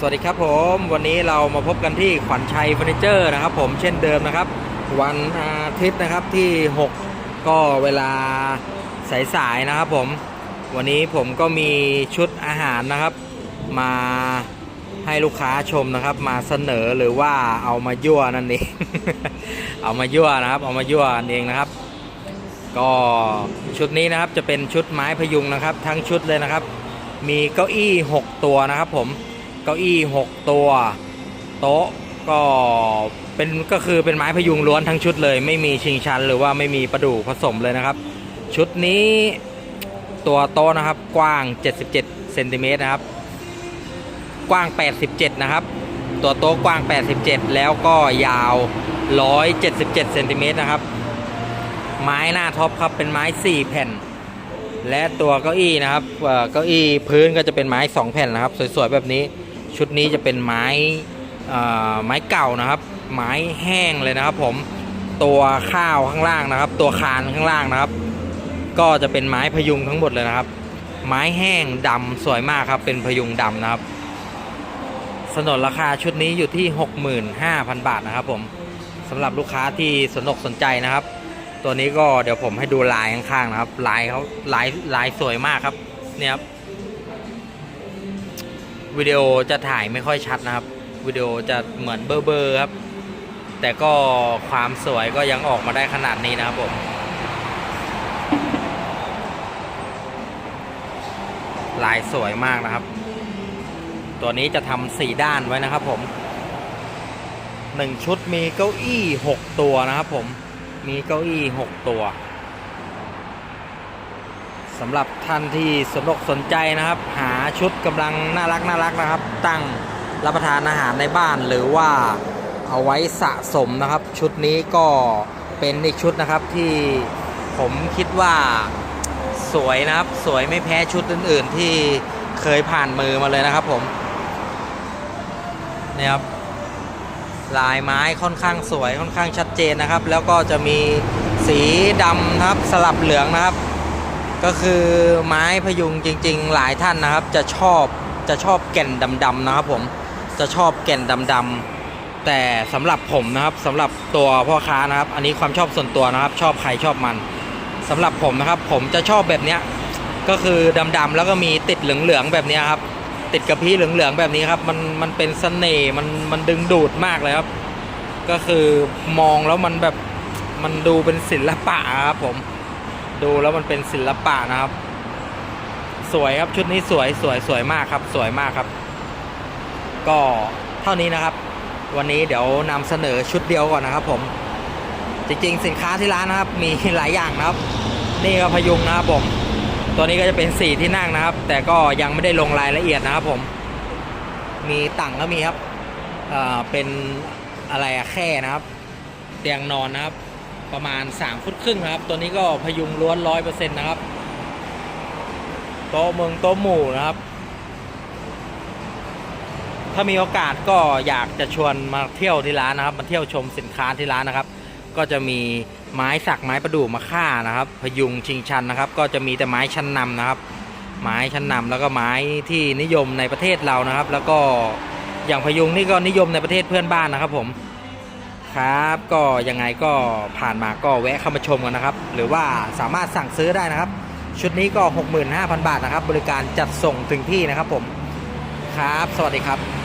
สวัสดีครับผมวันนี้เรามาพบกันที่ขวัญชัยเฟอร์นิเจอร์นะครับ ผมเช่นเดิมนะครับ วันอาทิตย์นะครับที่ 6 ก็เวลาสายๆนะครับผมวันนี้ผมก็มีชุดอาหารนะครับ มาให้ลูกค้าชมนะครับ มาเสนอหรือว่าเอามายั่วนั่นเอง เอามายั่วนะครับ เอามายั่วนั่นเองนะครับ ก็ชุดนี้นะครับจะเป็นชุดไม้พยุงนะครับ ทั้งชุดเลยนะครับ มีเก้าอี้ 6 ตัวนะครับผม เก้าอี้ 6 ตัว โต๊ะก็เป็นก็คือเป็นไม้พยุงล้วนทั้งชุดเลย ไม่มีชิงชันหรือว่าไม่มีประดู่ผสมเลยนะครับ ชุดนี้ตัวโต๊ะนะครับกว้าง 77เซนติเมตรนะครับ กว้าง 87 นะครับ ตัวโต๊ะกว้าง 87 แล้วก็ยาว 177เซนติเมตรนะครับ ไม้หน้าท็อปครับเป็นไม้ 4 แผ่น และตัวเก้าอี้นะครับเอ่อเก้าอี้พื้นก็จะเป็นไม้ 2 แผ่นนะครับ สวยๆแบบนี้ ชุดนี้จะเป็นไม้ไม้เก่านะครับ ไม้แห้งเลยนะครับ ผมตัวข้าวข้างล่างนะครับ ตัวคานข้างล่างนะครับ ก็จะเป็นไม้พยุงทั้งหมดเลยนะครับ ไม้แห้งดำสวยมากครับ เป็นพยุงดำนะครับสนนราคาชุดนี้อยู่ที่ 65,000 บาทนะครับ ผมสำหรับลูกค้าที่สนอกสนใจนะครับ ตัวนี้ก็เดี๋ยวผมให้ดูลายข้างๆนะครับ ลายเขาลายลายสวยมากครับเนี่ยครับ วิดีโอจะถ่ายไม่ค่อยชัดนะครับ วิดีโอจะเหมือนเบอร์เบอร์ครับ แต่ก็ความสวยก็ยังออกมาได้ขนาดนี้นะครับผมลายสวยมากนะครับ ตัวนี้จะทำสี่ด้านไว้นะครับผมหนึ่งชุดมีเก้าอี้หกตัวนะครับผม มีเก้าอี้6ตัว สำหรับท่านที่สนอกสนใจนะครับ หาชุดกำลังน่ารักน่ารักนะครับ ตั้งรับประทานอาหารในบ้านหรือว่าเอาไว้สะสมนะครับ ชุดนี้ก็เป็นอีกชุดนะครับที่ผมคิดว่าสวยนะครับ สวยไม่แพ้ชุดอื่น ๆ ที่เคยผ่านมือมาเลยนะครับผมเนี่ยครับลายไม้ค่อนข้างสวยค่อนข้างชัดเจนนะครับ แล้วก็จะมีสีดำนะครับสลับเหลืองนะครับ ก็คือไม้พยุงจริง ๆ หลายท่านนะครับ จะชอบจะชอบแก่นดำๆนะครับผมจะชอบแก่นดำๆแต่สำหรับผมนะครับสำหรับตัวพ่อค้านะครับ อันนี้ความชอบส่วนตัวนะครับ ชอบใครชอบมันสำหรับผมนะครับ ผมจะชอบแบบเนี้ยก็คือดำๆแล้วก็มีติดเหลืองๆแบบนี้ครับ ติดกระพี้เหลืองๆแบบนี้ครับ มันมันเป็นเสน่ห์มันมันดึงดูดมากเลยครับ ก็คือมองแล้วมันแบบมันดูเป็นศิลปะครับผม ดูแล้วมันเป็นศิลปะนะครับ สวยครับชุดนี้สวยสวยสวยมากครับ สวยมากครับ ก็เท่านี้นะครับ วันนี้เดี๋ยวนำเสนอชุดเดียวก่อนนะครับ ผม จริงๆ สินค้าที่ร้านนะครับ มีหลายอย่างนะครับ นี่ก็พยุงนะครับผมตัวนี้ก็จะเป็นสี่ที่นั่งนะครับ แต่ก็ยังไม่ได้ลงรายละเอียดนะครับ ผม มีตั่งก็มีครับเอ่อเป็นอะไรอะแค่นะครับ เตียงนอนนะครับ ประมาณ 3 ฟุตครึ่งนะครับ ตัวนี้ก็พยุงล้วนร้อยเปอร์เซ็นต์นะครับ โต๊ะเมืองโต๊ะหมู่นะครับ ถ้ามีโอกาสก็อยากจะชวนมาเที่ยวที่ร้านนะครับ มาเที่ยวชมสินค้าที่ร้านนะครับ ก็จะมีไม้สักไม้ประดู่มาฆ่านะครับ พยุงชิงชันนะครับ ก็จะมีแต่ไม้ชั้นนำนะครับ ไม้ชั้นนำแล้วก็ไม้ที่นิยมในประเทศเรานะครับ แล้วก็อย่างพยุงนี่ก็นิยมในประเทศเพื่อนบ้านนะครับผม ครับก็ยังไงก็ผ่านมาก็แวะเข้ามาชมกันนะครับ หรือว่าสามารถสั่งซื้อได้นะครับ ชุดนี้ก็ 65,000 บาทนะครับ บริการจัดส่งถึงที่นะครับผมครับ สวัสดีครับ